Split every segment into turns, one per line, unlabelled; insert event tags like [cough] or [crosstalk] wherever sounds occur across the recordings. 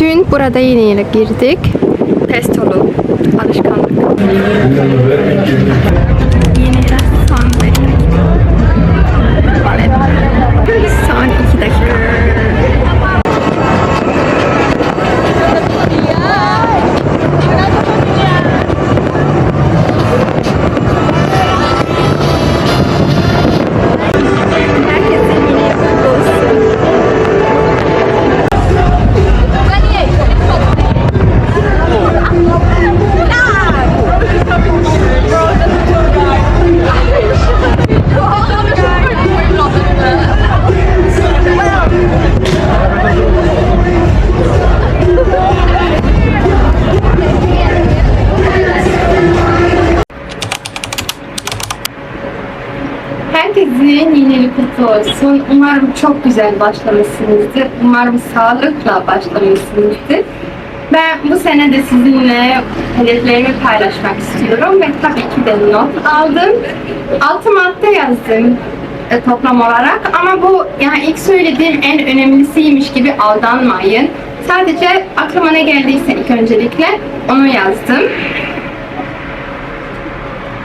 Dün burada yine girdik. Testolu alışkanlık. Olsun. Umarım çok güzel başlamışsınızdır. Umarım sağlıkla başlamışsınızdır. Ben bu sene de sizinle hedeflerimi paylaşmak istiyorum ve tabii ki de not aldım. Altı madde yazdım e, toplam olarak ama bu yani ilk söylediğim en önemlisiymiş gibi aldanmayın. Sadece aklıma ne geldiyse ilk öncelikle onu yazdım.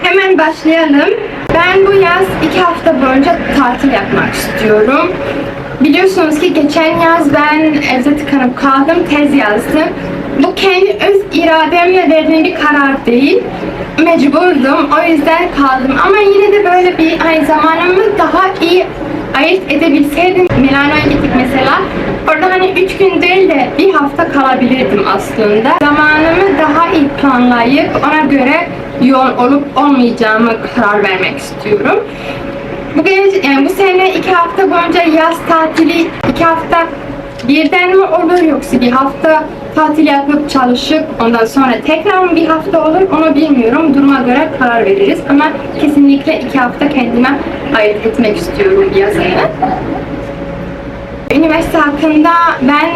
Hemen başlayalım. Ben bu yaz iki hafta boyunca tatil yapmak istiyorum. Biliyorsunuz ki geçen yaz ben evde tıkanıp kaldım, tez yazdım. Bu kendi öz irademle verdiğim bir karar değil. Mecburdum, o yüzden kaldım. Ama yine de böyle bir hani zamanımı daha iyi ayırt edebilseydim Milano'ya gittik mesela. Orada hani üç gün değil de bir hafta kalabilirdim aslında. Zamanımı daha iyi planlayıp ona göre yoğun olup olmayacağımı karar vermek istiyorum. Bu yani bu sene iki hafta boyunca yaz tatili iki hafta birden mi olur yoksa bir hafta tatil yapıp çalışıp ondan sonra tekrar mı bir hafta olur onu bilmiyorum. Duruma göre karar veririz ama kesinlikle iki hafta kendime ayırt etmek istiyorum yazını. Üniversite hakkında ben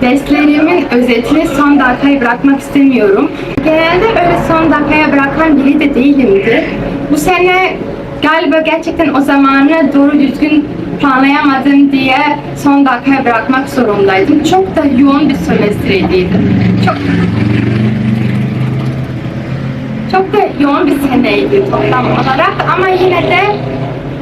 derslerimin özetini son dakikaya bırakmak istemiyorum. Genelde öyle son dakikaya bırakan biri de değilimdir. Bu sene galiba gerçekten o zamanı doğru düzgün planlayamadım diye son dakikaya bırakmak zorundaydım. Çok da yoğun bir sömestreydi. Çok çok da yoğun bir seneydi toplam olarak ama yine de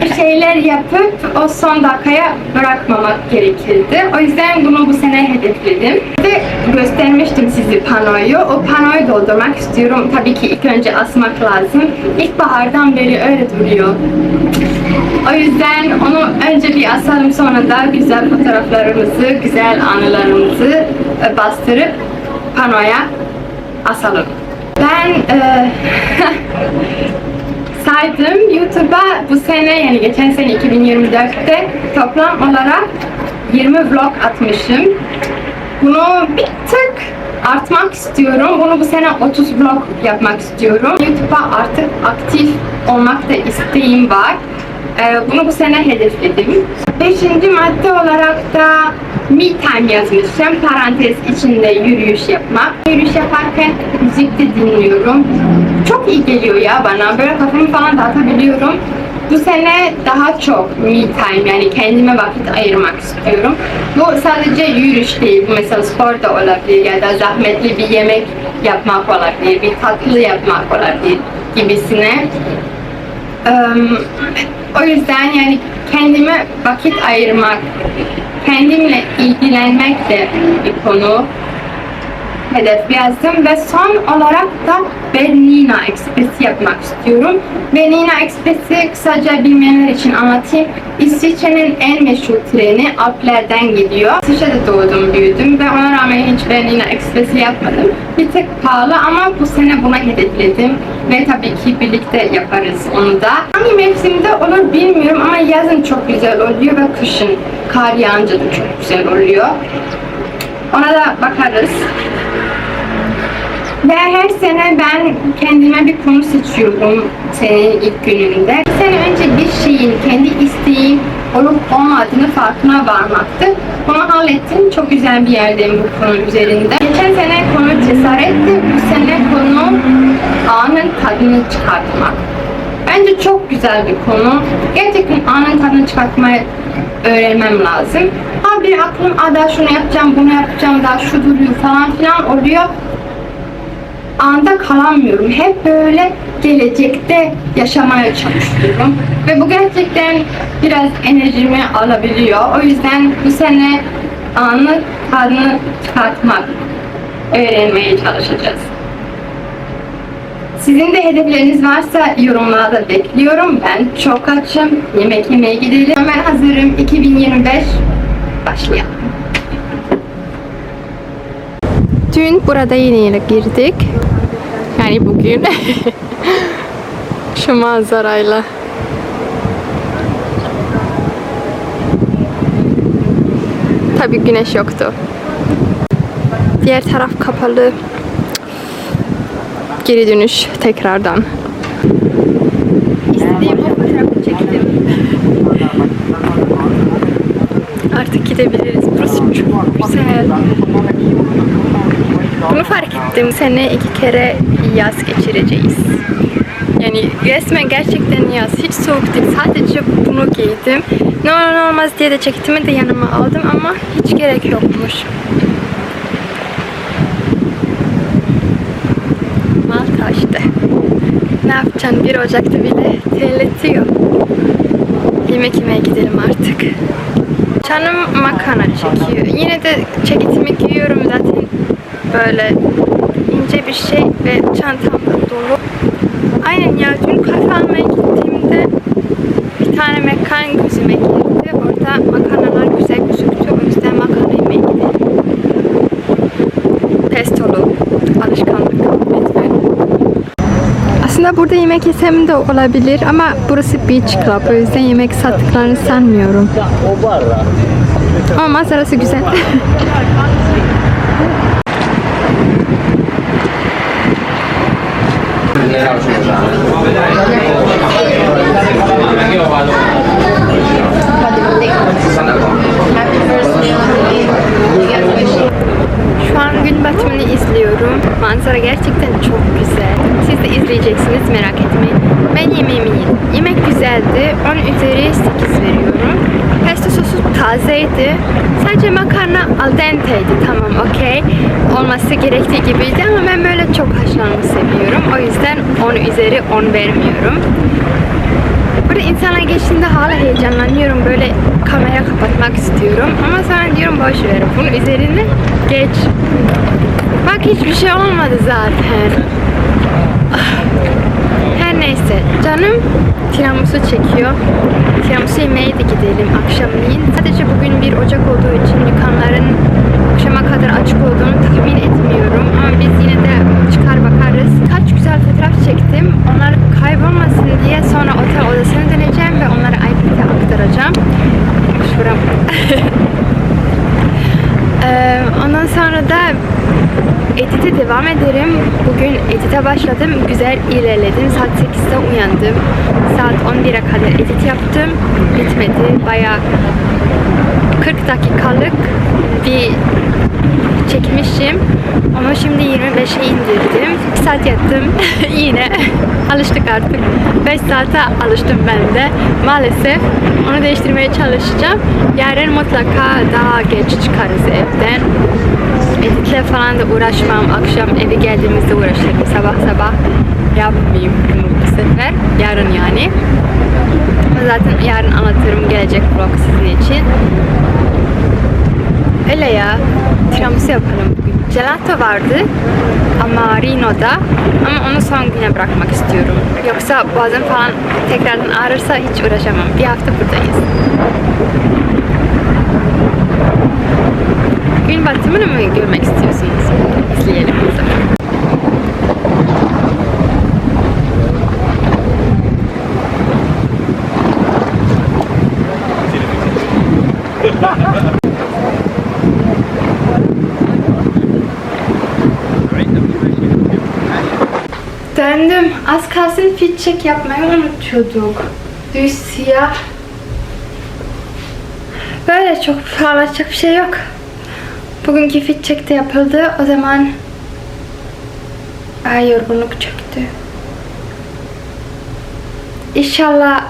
bir şeyler yapıp o son dakikaya bırakmamak gerekirdi. O yüzden bunu bu sene hedefledim. Ve göstermiştim sizi panoyu. O panoyu doldurmak istiyorum. Tabii ki ilk önce asmak lazım. İlkbahardan beri öyle duruyor. O yüzden onu önce bir asalım sonra da güzel fotoğraflarımızı, güzel anılarımızı e, bastırıp panoya asalım. Ben e, [laughs] saydım YouTube'a bu sene yani geçen sene 2024'te toplam olarak 20 vlog atmışım. Bunu bir tık artmak istiyorum. Bunu bu sene 30 vlog yapmak istiyorum. YouTube'a artık aktif olmak da isteğim var. Ee, bunu bu sene hedefledim. Beşinci madde olarak da me time yazmışım. Parantez içinde yürüyüş yapmak. Yürüyüş yaparken müzik de dinliyorum. Çok iyi geliyor ya bana. Böyle kafamı falan dağıtabiliyorum. Bu sene daha çok me time yani kendime vakit ayırmak istiyorum. Bu sadece yürüyüş değil. Bu mesela spor da olabilir ya da zahmetli bir yemek yapmak olabilir, bir tatlı yapmak olabilir gibisine. O yüzden yani kendime vakit ayırmak, kendimle ilgilenmek de bir konu hedef yazdım ve son olarak da Bernina Ekspresi yapmak istiyorum. Bernina Ekspresi kısaca bilmeyenler için anlatayım. İsviçre'nin en meşhur treni Alplerden gidiyor. İsviçre'de doğdum, büyüdüm ve ona rağmen hiç Bernina Ekspresi yapmadım. Bir tık pahalı ama bu sene buna hedefledim ve tabii ki birlikte yaparız onu da. Hangi mevsimde olur bilmiyorum ama yazın çok güzel oluyor ve kışın kar yağınca da çok güzel oluyor. Ona da bakarız. Ve her sene ben kendime bir konu seçiyorum senenin ilk gününde. Bir sene önce bir şeyin kendi isteğim olup olmadığını farkına varmaktı. Bunu hallettim. Çok güzel bir yerdeyim bu konu üzerinde. Geçen sene konu cesaretti. Bu sene konu anın tadını çıkartmak. Bence çok güzel bir konu. Gerçekten anın tadını çıkartmayı öğrenmem lazım. Ha bir aklım Aa, daha şunu yapacağım, bunu yapacağım, daha şu duruyor falan filan oluyor. Anda kalamıyorum. Hep böyle gelecekte yaşamaya çalışıyorum. Ve bu gerçekten biraz enerjimi alabiliyor. O yüzden bu sene anı tadını çıkartmak öğrenmeye çalışacağız. Sizin de hedefleriniz varsa yorumlarda bekliyorum. Ben çok açım. Yemek yemeye gidelim. Ben hazırım. 2025 başlayalım. Dün burada yine girdik. Yani bugün. [laughs] Şu manzarayla. Tabii güneş yoktu. Diğer taraf kapalı. Geri dönüş tekrardan. İstediğim o fotoğrafı çektim. Artık gidebiliriz. Burası çok güzel. Bunu fark ettim. Sene iki kere yaz geçireceğiz. Yani resmen gerçekten yaz. Hiç soğuk değil. Sadece bunu giydim. Ne olur ne olmaz diye de ceketimi de yanıma aldım ama hiç gerek yokmuş. Malta işte. Ne yapacaksın? 1 Ocak'ta bile terletiyor. Yemek yemeye gidelim artık. Canım makarna çekiyor. Yine de ceketimi giyiyorum zaten böyle ince bir şey ve çantam da dolu. Aynen ya dün kahve almaya gittiğimde bir tane mekan gözüme girdi. Orada makarnalar güzel gözüktü. O yüzden makarna yemeye gidelim. Pestolu. Alışkanlık. Lütfen. Aslında burada yemek yesem de olabilir ama burası beach club. O yüzden yemek sattıklarını sanmıyorum. Ama manzarası güzel. [laughs] Şu an gün batımını izliyorum. Manzara gerçekten çok güzel. Siz de izleyeceksiniz merak etmeyin. Ben yemeğimi yedim. Yemek güzeldi. 10 üzeri 8 veriyorum. Pesto sosu tazeydi. Sadece makarna al dente'ydi. Tamam okey. Olması gerektiği gibiydi ama ben böyle çok haşlanmış seviyorum. O yüzden 10 üzeri 10 vermiyorum. Burada insanlar geçtiğinde hala heyecanlanıyorum. Böyle kamera kapatmak istiyorum. Ama sonra diyorum boş ver. Bunun üzerine geç. Bak hiçbir şey olmadı zaten. Ah. Her neyse. Canım tiramisu çekiyor. Tiramisu yemeye de gidelim akşamleyin. Sadece bugün 1 Ocak olduğu için dükkanların akşama kadar açık olduğunu tahmin etmiyorum. Ama biz yine de çıkar bakarız. Kaç güzel fotoğraf çektim. Onlar kaybolmasın diye sonra otel odasına döneceğim ve onları iPad'e aktaracağım. Şuram. [laughs] Ee, ondan sonra da edite devam ederim. Bugün edite başladım. Güzel ilerledim. Saat 8'de uyandım. Saat 11'e kadar edit yaptım. Bitmedi. Baya 40 dakikalık bir çekmişim. Onu şimdi 25'e indirdim. 2 saat yattım. [laughs] Yine alıştık artık. 5 saate alıştım ben de. Maalesef onu değiştirmeye çalışacağım. Yarın mutlaka daha geç çıkarız evden. Editle falan da uğraşmam. Akşam eve geldiğimizde uğraşırım. Sabah sabah yapmayayım sefer. Yarın yani. Zaten yarın anlatırım gelecek vlog sizin için. Öyle ya. Tiramisu yapalım bugün. Gelato vardı ama Rino'da ama onu son güne bırakmak istiyorum. Yoksa boğazım falan tekrardan ağrırsa hiç uğraşamam. Bir hafta buradayız. Gün batımını mı görmek istiyorsunuz? İzleyelim o zaman. Az kalsın fit check yapmayı unutuyorduk. Düz siyah. Böyle çok anlatacak bir şey yok. Bugünkü fit check de yapıldı. O zaman ay yorgunluk çöktü. İnşallah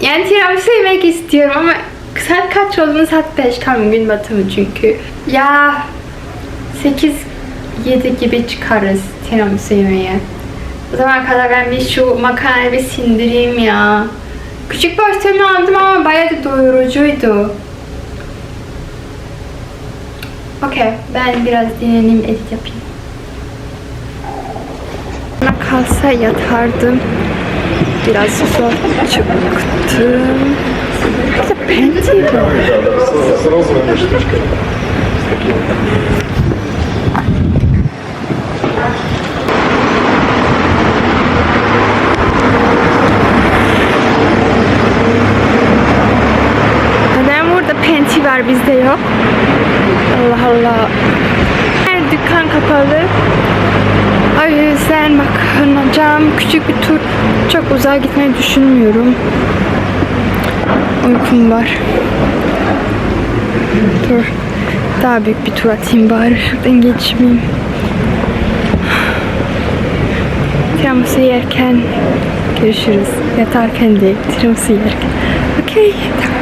yani tiramisu yemek istiyorum ama Saat kaç olduğunu saat 5 tam gün batımı çünkü. Ya 8 7 gibi çıkarız tiramisu yemeye. O zaman kadar ben bir şu makarnayı sindireyim ya. Küçük porsiyonu aldım ama bayağı da doyurucuydu. Okey, ben biraz dinleneyim, edit yapayım. Bana kalsa yatardım. Biraz zor çıktım. Bir de penti bizde yok? Allah Allah. Her dükkan kapalı. O yüzden bakınacağım. Küçük bir tur. Çok uzağa gitmeyi düşünmüyorum. Uykum var. Dur. Daha büyük bir tur atayım bari. Şuradan geçmeyeyim. Tiramisu yerken görüşürüz. Yatarken değil, tiramisu yerken. Okey, tamam.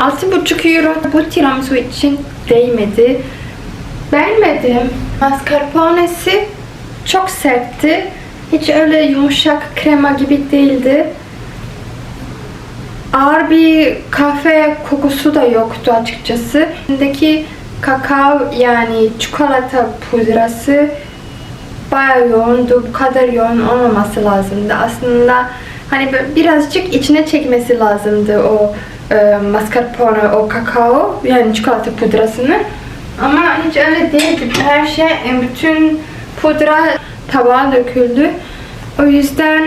Altı buçuk euro bu tiramisu için değmedi. Beğenmedim. Mascarpone'si çok sertti. Hiç öyle yumuşak krema gibi değildi. Ağır bir kahve kokusu da yoktu açıkçası. İçindeki kakao yani çikolata pudrası bayağı yoğundu. Bu kadar yoğun olmaması lazımdı. Aslında hani birazcık içine çekmesi lazımdı o e, mascarpone, o kakao yani çikolata pudrasını. Ama hiç öyle değildi. Her şey, e, bütün pudra tabağa döküldü. O yüzden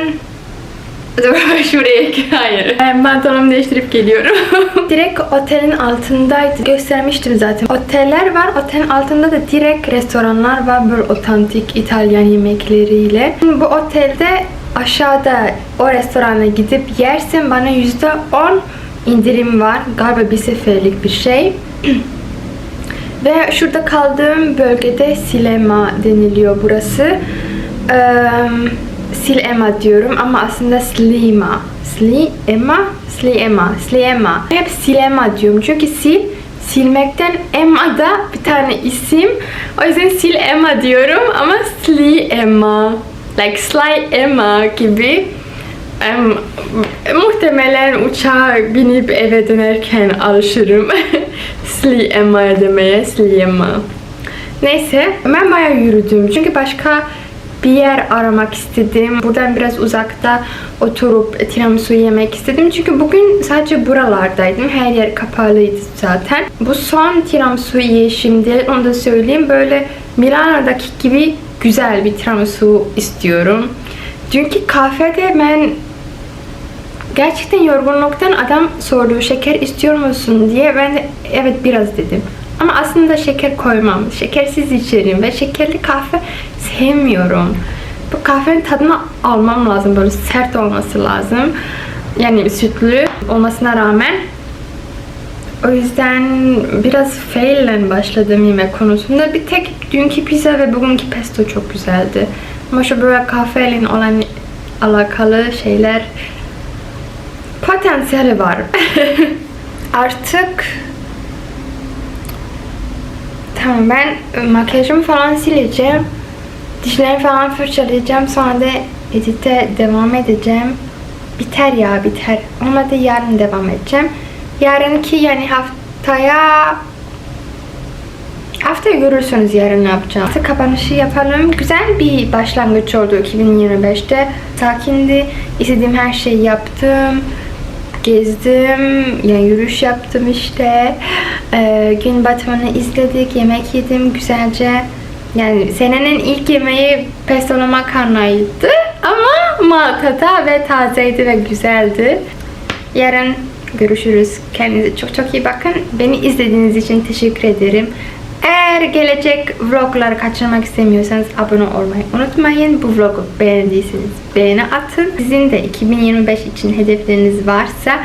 [laughs] şuraya hayır. Ben pantolonumu değiştirip geliyorum. [laughs] direkt otelin altındaydı. Göstermiştim zaten. Oteller var. Otelin altında da direkt restoranlar var. Böyle otantik İtalyan yemekleriyle. Bu otelde aşağıda o restorana gidip yersin bana yüzde on indirim var. Galiba bir seferlik bir şey. [clears throat] Ve şurada kaldığım bölgede Silema deniliyor burası. Eee Silema diyorum ama aslında Slima. Slima, Slima, Slima. Hep Silema diyorum çünkü sil, silmekten Emma da bir tane isim. O yüzden Sil Emma diyorum ama Sli Emma. Like Sly Emma gibi. Em, muhtemelen uçağa binip eve dönerken alışırım. [laughs] Sli Emma demeye, Sli Emma. Neyse ben bayağı yürüdüm. Çünkü başka bir yer aramak istedim. Buradan biraz uzakta oturup tiramisu yemek istedim. Çünkü bugün sadece buralardaydım. Her yer kapalıydı zaten. Bu son tiramisu yiyişimdi. Onu da söyleyeyim. Böyle Milano'daki gibi güzel bir tiramisu istiyorum. Dünkü kafede ben gerçekten yorgunluktan adam sordu şeker istiyor musun diye ben de evet biraz dedim. Ama aslında şeker koymam. Şekersiz içerim ve şekerli kahve sevmiyorum. Bu kahvenin tadını almam lazım. Böyle sert olması lazım. Yani sütlü olmasına rağmen. O yüzden biraz failen başladım yemek konusunda. Bir tek dünkü pizza ve bugünkü pesto çok güzeldi. Ama şu böyle kahveyle olan alakalı şeyler potansiyeli var. [laughs] Artık Tamam ben makyajımı falan sileceğim. Dişlerimi falan fırçalayacağım. Sonra da edite devam edeceğim. Biter ya biter. Olmadı yarın devam edeceğim. Yarınki yani haftaya Haftaya görürsünüz yarın ne yapacağım. Artık kapanışı yapalım. Güzel bir başlangıç oldu 2025'te. Sakindi. İstediğim her şeyi yaptım gezdim, yani yürüyüş yaptım işte. Ee, gün batımını izledik, yemek yedim güzelce. Yani senenin ilk yemeği pestolo makarnaydı ama Malta'da ve tazeydi ve güzeldi. Yarın görüşürüz. Kendinize çok çok iyi bakın. Beni izlediğiniz için teşekkür ederim.
Eğer gelecek vlogları kaçırmak istemiyorsanız abone olmayı unutmayın. Bu vlogu beğendiyseniz beğeni atın. Sizin de 2025 için hedefleriniz varsa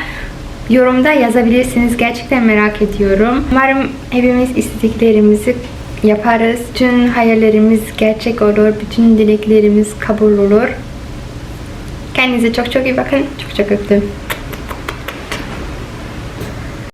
yorumda yazabilirsiniz. Gerçekten merak ediyorum. Umarım hepimiz istediklerimizi yaparız. Bütün hayallerimiz gerçek olur. Bütün dileklerimiz kabul olur. Kendinize çok çok iyi bakın. Çok çok öptüm.